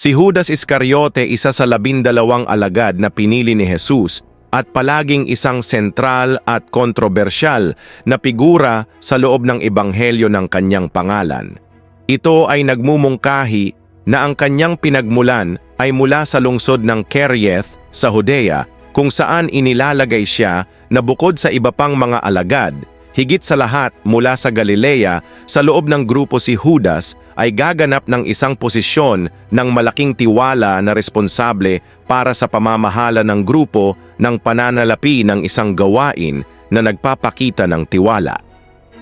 Si Judas Iscariote isa sa labindalawang alagad na pinili ni Jesus at palaging isang sentral at kontrobersyal na figura sa loob ng ebanghelyo ng kanyang pangalan. Ito ay nagmumungkahi na ang kanyang pinagmulan ay mula sa lungsod ng Kerieth sa Judea kung saan inilalagay siya na bukod sa iba pang mga alagad, higit sa lahat mula sa Galilea sa loob ng grupo si Judas ay gaganap ng isang posisyon ng malaking tiwala na responsable para sa pamamahala ng grupo ng pananalapi ng isang gawain na nagpapakita ng tiwala.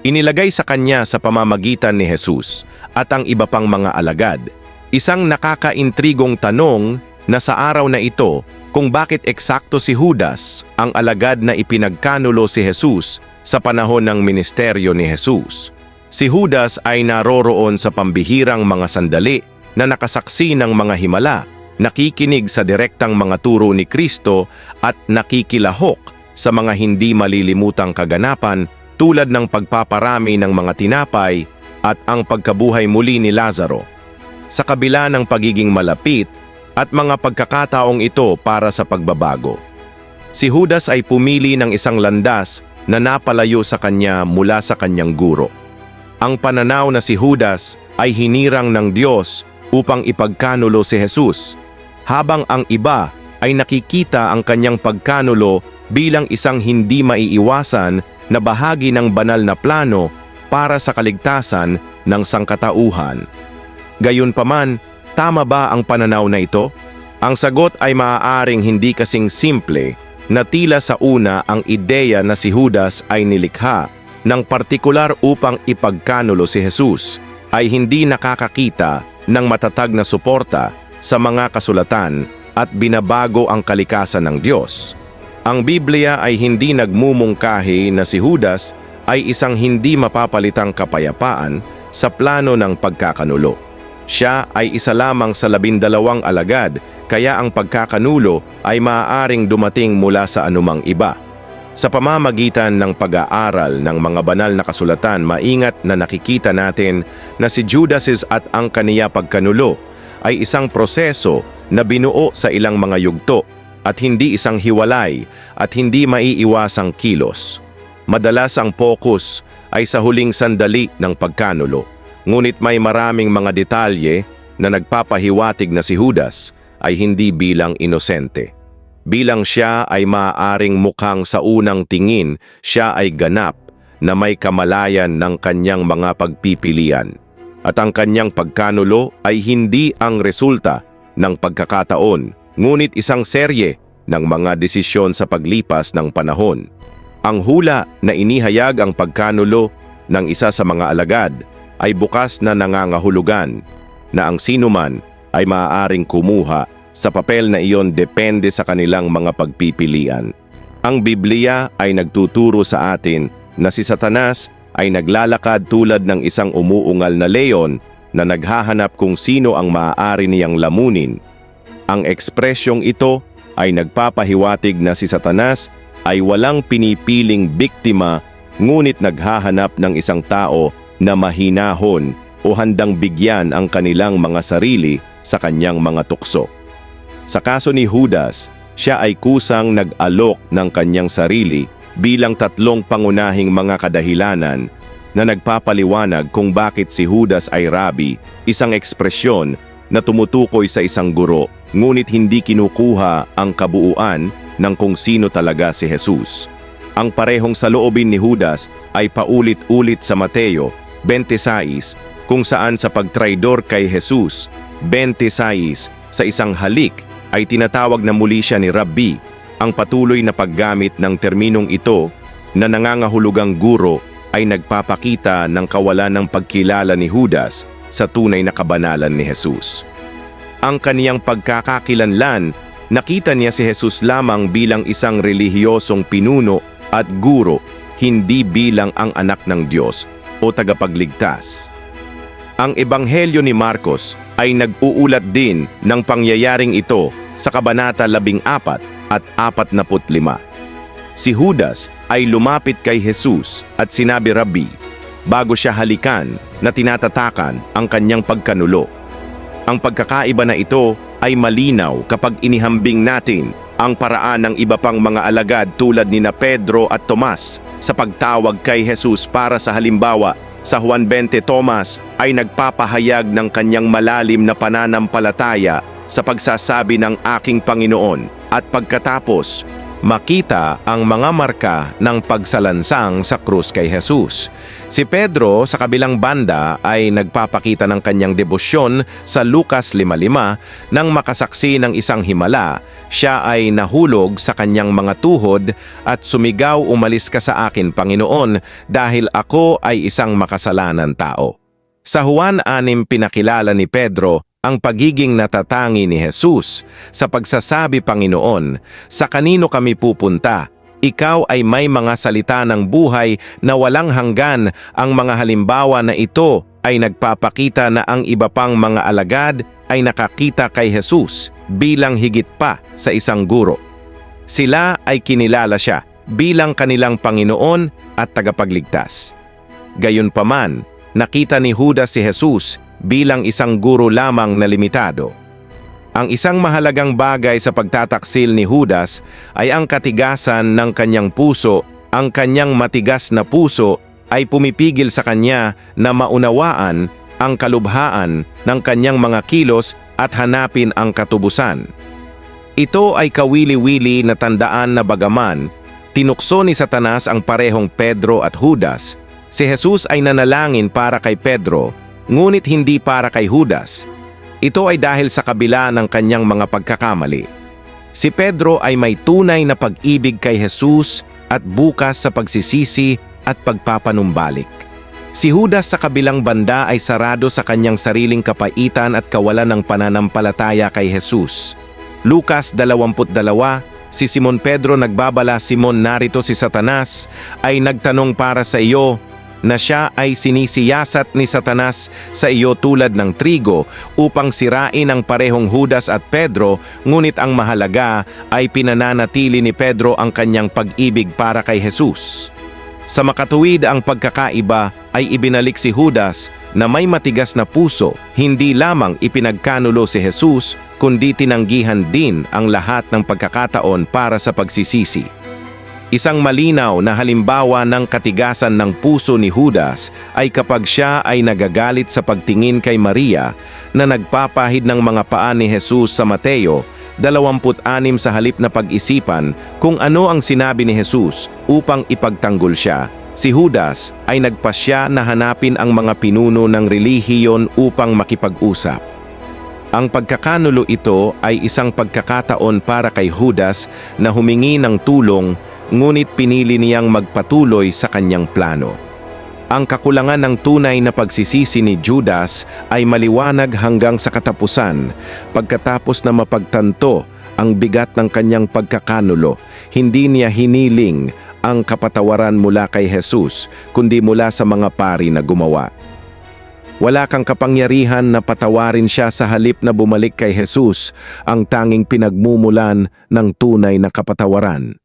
Inilagay sa kanya sa pamamagitan ni Jesus at ang iba pang mga alagad. Isang nakakaintrigong tanong na sa araw na ito kung bakit eksakto si Judas ang alagad na ipinagkanulo si Jesus sa panahon ng ministeryo ni Jesus. Si Judas ay naroroon sa pambihirang mga sandali na nakasaksi ng mga himala, nakikinig sa direktang mga turo ni Kristo at nakikilahok sa mga hindi malilimutang kaganapan tulad ng pagpaparami ng mga tinapay at ang pagkabuhay muli ni Lazaro. Sa kabila ng pagiging malapit at mga pagkakataong ito para sa pagbabago. Si Judas ay pumili ng isang landas na napalayo sa kanya mula sa kanyang guro. Ang pananaw na si Judas ay hinirang ng Diyos upang ipagkanulo si Jesus, habang ang iba ay nakikita ang kanyang pagkanulo bilang isang hindi maiiwasan na bahagi ng banal na plano para sa kaligtasan ng sangkatauhan. Gayunpaman, tama ba ang pananaw na ito? Ang sagot ay maaaring hindi kasing simple na tila sa una ang ideya na si Judas ay nilikha ng partikular upang ipagkanulo si Jesus ay hindi nakakakita ng matatag na suporta sa mga kasulatan at binabago ang kalikasan ng Diyos. Ang Biblia ay hindi nagmumungkahi na si Judas ay isang hindi mapapalitang kapayapaan sa plano ng pagkakanulo. Siya ay isa lamang sa labindalawang alagad kaya ang pagkakanulo ay maaaring dumating mula sa anumang iba. Sa pamamagitan ng pag-aaral ng mga banal na kasulatan, maingat na nakikita natin na si Judas at ang kaniya pagkanulo ay isang proseso na binuo sa ilang mga yugto at hindi isang hiwalay at hindi maiiwasang kilos. Madalas ang focus ay sa huling sandali ng pagkanulo, ngunit may maraming mga detalye na nagpapahiwatig na si Judas ay hindi bilang inosente. Bilang siya ay maaaring mukhang sa unang tingin, siya ay ganap na may kamalayan ng kanyang mga pagpipilian. At ang kanyang pagkanulo ay hindi ang resulta ng pagkakataon, ngunit isang serye ng mga desisyon sa paglipas ng panahon. Ang hula na inihayag ang pagkanulo ng isa sa mga alagad ay bukas na nangangahulugan na ang sinuman ay maaaring kumuha sa papel na iyon depende sa kanilang mga pagpipilian. Ang Biblia ay nagtuturo sa atin na si Satanas ay naglalakad tulad ng isang umuungal na leon na naghahanap kung sino ang maaari niyang lamunin. Ang ekspresyong ito ay nagpapahiwatig na si Satanas ay walang pinipiling biktima ngunit naghahanap ng isang tao na mahinahon o handang bigyan ang kanilang mga sarili sa kanyang mga tukso. Sa kaso ni Judas, siya ay kusang nag-alok ng kanyang sarili bilang tatlong pangunahing mga kadahilanan na nagpapaliwanag kung bakit si Judas ay rabi, isang ekspresyon na tumutukoy sa isang guro, ngunit hindi kinukuha ang kabuuan ng kung sino talaga si Jesus. Ang parehong saloobin ni Judas ay paulit-ulit sa Mateo 26 kung saan sa pagtraidor kay Jesus 26 sa isang halik ay tinatawag na muli siya ni Rabbi ang patuloy na paggamit ng terminong ito na nangangahulugang guro ay nagpapakita ng kawalan ng pagkilala ni Judas sa tunay na kabanalan ni Jesus. Ang kaniyang pagkakakilanlan, nakita niya si Jesus lamang bilang isang relihiyosong pinuno at guro, hindi bilang ang anak ng Diyos o tagapagligtas. Ang Ebanghelyo ni Marcos ay nag-uulat din ng pangyayaring ito sa Kabanata 14 at 45. Si Judas ay lumapit kay Jesus at sinabi Rabbi, bago siya halikan na tinatatakan ang kanyang pagkanulo. Ang pagkakaiba na ito ay malinaw kapag inihambing natin ang paraan ng iba pang mga alagad tulad ni na Pedro at Tomas sa pagtawag kay Jesus para sa halimbawa sa Juan 20 Thomas ay nagpapahayag ng kanyang malalim na pananampalataya sa pagsasabi ng aking Panginoon. At pagkatapos makita ang mga marka ng pagsalansang sa krus kay Jesus. Si Pedro sa kabilang banda ay nagpapakita ng kanyang debosyon sa Lucas 5.5 nang makasaksi ng isang himala. Siya ay nahulog sa kanyang mga tuhod at sumigaw umalis ka sa akin Panginoon dahil ako ay isang makasalanan tao. Sa Juan 6 pinakilala ni Pedro ang pagiging natatangi ni Jesus sa pagsasabi Panginoon, sa kanino kami pupunta? Ikaw ay may mga salita ng buhay na walang hanggan. Ang mga halimbawa na ito ay nagpapakita na ang iba pang mga alagad ay nakakita kay Jesus bilang higit pa sa isang guro. Sila ay kinilala siya bilang kanilang Panginoon at tagapagligtas. Gayunpaman, nakita ni Judas si Jesus bilang isang guro lamang na limitado. Ang isang mahalagang bagay sa pagtataksil ni Judas ay ang katigasan ng kanyang puso. Ang kanyang matigas na puso ay pumipigil sa kanya na maunawaan ang kalubhaan ng kanyang mga kilos at hanapin ang katubusan. Ito ay kawili-wili na tandaan na bagaman, tinukso ni Satanas ang parehong Pedro at Judas. Si Jesus ay nanalangin para kay Pedro ngunit hindi para kay Judas. Ito ay dahil sa kabila ng kanyang mga pagkakamali. Si Pedro ay may tunay na pag-ibig kay Jesus at bukas sa pagsisisi at pagpapanumbalik. Si Judas sa kabilang banda ay sarado sa kanyang sariling kapaitan at kawalan ng pananampalataya kay Jesus. Lucas 22, si Simon Pedro nagbabala Simon narito si Satanas ay nagtanong para sa iyo na siya ay sinisiyasat ni Satanas sa iyo tulad ng trigo upang sirain ang parehong Judas at Pedro, ngunit ang mahalaga ay pinananatili ni Pedro ang kanyang pag-ibig para kay Jesus. Sa makatuwid ang pagkakaiba ay ibinalik si Judas na may matigas na puso, hindi lamang ipinagkanulo si Jesus, kundi tinanggihan din ang lahat ng pagkakataon para sa pagsisisi. Isang malinaw na halimbawa ng katigasan ng puso ni Judas ay kapag siya ay nagagalit sa pagtingin kay Maria na nagpapahid ng mga paa ni Jesus sa Mateo 26 sa halip na pag-isipan kung ano ang sinabi ni Jesus upang ipagtanggol siya. Si Judas ay nagpasya na hanapin ang mga pinuno ng relihiyon upang makipag-usap. Ang pagkakanulo ito ay isang pagkakataon para kay Judas na humingi ng tulong ngunit pinili niyang magpatuloy sa kanyang plano. Ang kakulangan ng tunay na pagsisisi ni Judas ay maliwanag hanggang sa katapusan. Pagkatapos na mapagtanto ang bigat ng kanyang pagkakanulo, hindi niya hiniling ang kapatawaran mula kay Jesus, kundi mula sa mga pari na gumawa. Wala kang kapangyarihan na patawarin siya sa halip na bumalik kay Jesus, ang tanging pinagmumulan ng tunay na kapatawaran.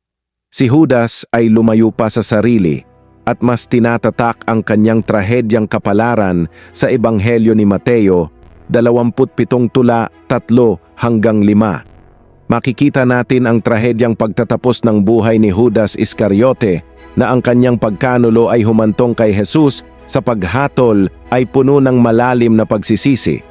Si Judas ay lumayo pa sa sarili at mas tinatatak ang kanyang trahedyang kapalaran sa Ebanghelyo ni Mateo, 27 tula, 3 hanggang 5. Makikita natin ang trahedyang pagtatapos ng buhay ni Judas Iscariote na ang kanyang pagkanulo ay humantong kay Jesus sa paghatol ay puno ng malalim na pagsisisi.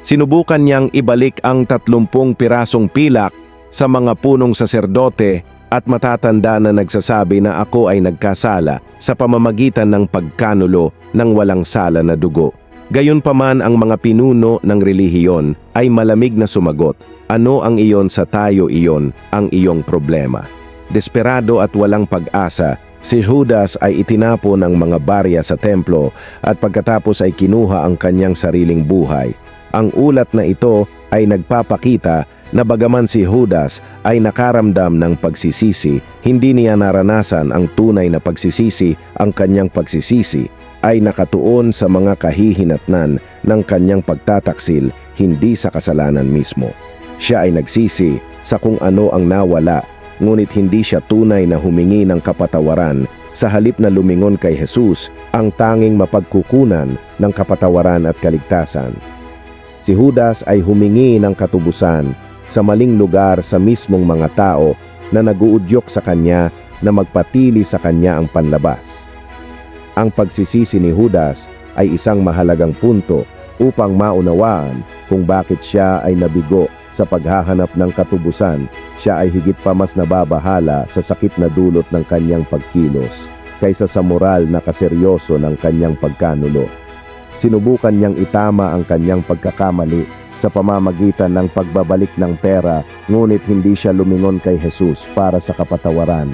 Sinubukan niyang ibalik ang 30 pirasong pilak sa mga punong saserdote at matatanda na nagsasabi na ako ay nagkasala sa pamamagitan ng pagkanulo ng walang sala na dugo. Gayunpaman ang mga pinuno ng relihiyon ay malamig na sumagot, ano ang iyon sa tayo iyon ang iyong problema. Desperado at walang pag-asa, si Judas ay itinapo ng mga barya sa templo at pagkatapos ay kinuha ang kanyang sariling buhay. Ang ulat na ito ay nagpapakita na bagaman si Judas ay nakaramdam ng pagsisisi, hindi niya naranasan ang tunay na pagsisisi, ang kanyang pagsisisi ay nakatuon sa mga kahihinatnan ng kanyang pagtataksil, hindi sa kasalanan mismo. Siya ay nagsisi sa kung ano ang nawala, ngunit hindi siya tunay na humingi ng kapatawaran sa halip na lumingon kay Jesus ang tanging mapagkukunan ng kapatawaran at kaligtasan. Si Judas ay humingi ng katubusan sa maling lugar sa mismong mga tao na naguudyok sa kanya na magpatili sa kanya ang panlabas. Ang pagsisisi ni Judas ay isang mahalagang punto upang maunawaan kung bakit siya ay nabigo sa paghahanap ng katubusan. Siya ay higit pa mas nababahala sa sakit na dulot ng kanyang pagkilos kaysa sa moral na kaseryoso ng kanyang pagkanulo. Sinubukan niyang itama ang kanyang pagkakamali sa pamamagitan ng pagbabalik ng pera ngunit hindi siya lumingon kay Jesus para sa kapatawaran.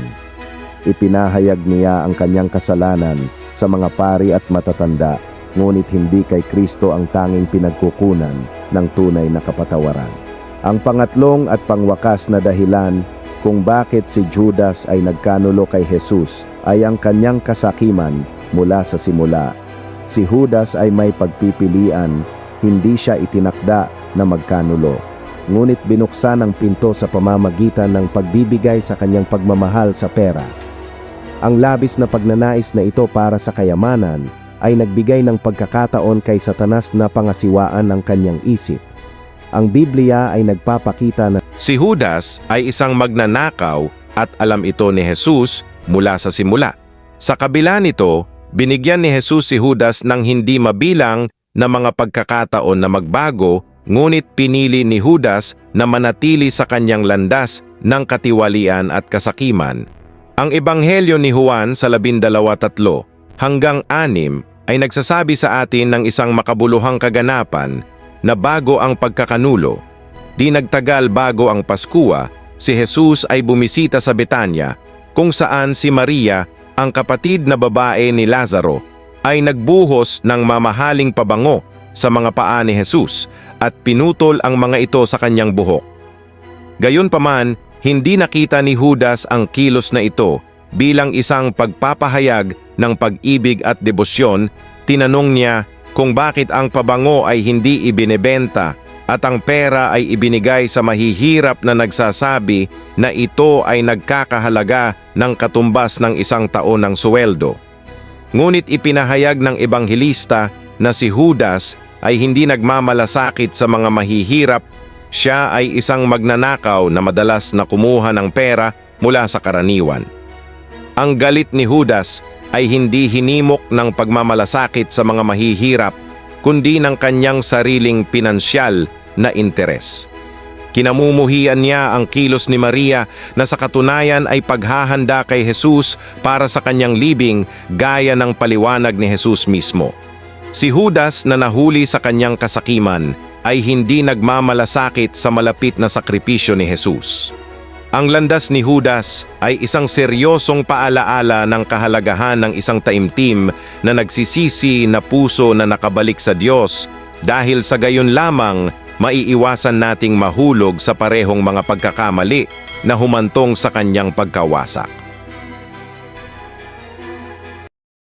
Ipinahayag niya ang kanyang kasalanan sa mga pari at matatanda ngunit hindi kay Kristo ang tanging pinagkukunan ng tunay na kapatawaran. Ang pangatlong at pangwakas na dahilan kung bakit si Judas ay nagkanulo kay Jesus ay ang kanyang kasakiman mula sa simula. Si Judas ay may pagpipilian, hindi siya itinakda na magkanulo. Ngunit binuksan ang pinto sa pamamagitan ng pagbibigay sa kanyang pagmamahal sa pera. Ang labis na pagnanais na ito para sa kayamanan ay nagbigay ng pagkakataon kay Satanas na pangasiwaan ang kanyang isip. Ang Biblia ay nagpapakita na Si Judas ay isang magnanakaw at alam ito ni Jesus mula sa simula. Sa kabila nito, binigyan ni Jesus si Judas ng hindi mabilang na mga pagkakataon na magbago, ngunit pinili ni Judas na manatili sa kanyang landas ng katiwalian at kasakiman. Ang ebanghelyo ni Juan sa labindalawa tatlo hanggang anim ay nagsasabi sa atin ng isang makabuluhang kaganapan na bago ang pagkakanulo, Di nagtagal bago ang Paskua, si Jesus ay bumisita sa Betanya kung saan si Maria, ang kapatid na babae ni Lazaro, ay nagbuhos ng mamahaling pabango sa mga paa ni Jesus at pinutol ang mga ito sa kanyang buhok. Gayunpaman, hindi nakita ni Judas ang kilos na ito bilang isang pagpapahayag ng pag-ibig at debosyon, tinanong niya kung bakit ang pabango ay hindi ibinebenta at ang pera ay ibinigay sa mahihirap na nagsasabi na ito ay nagkakahalaga ng katumbas ng isang taon ng suweldo. Ngunit ipinahayag ng ebanghelista na si Judas ay hindi nagmamalasakit sa mga mahihirap, siya ay isang magnanakaw na madalas na kumuha ng pera mula sa karaniwan. Ang galit ni Judas ay hindi hinimok ng pagmamalasakit sa mga mahihirap, kundi ng kanyang sariling pinansyal na interes. Kinamumuhian niya ang kilos ni Maria na sa katunayan ay paghahanda kay Jesus para sa kanyang libing gaya ng paliwanag ni Jesus mismo. Si Judas na nahuli sa kanyang kasakiman ay hindi nagmamalasakit sa malapit na sakripisyo ni Jesus. Ang landas ni Judas ay isang seryosong paalaala ng kahalagahan ng isang taimtim na nagsisisi na puso na nakabalik sa Diyos dahil sa gayon lamang maiiwasan nating mahulog sa parehong mga pagkakamali na humantong sa kanyang pagkawasak.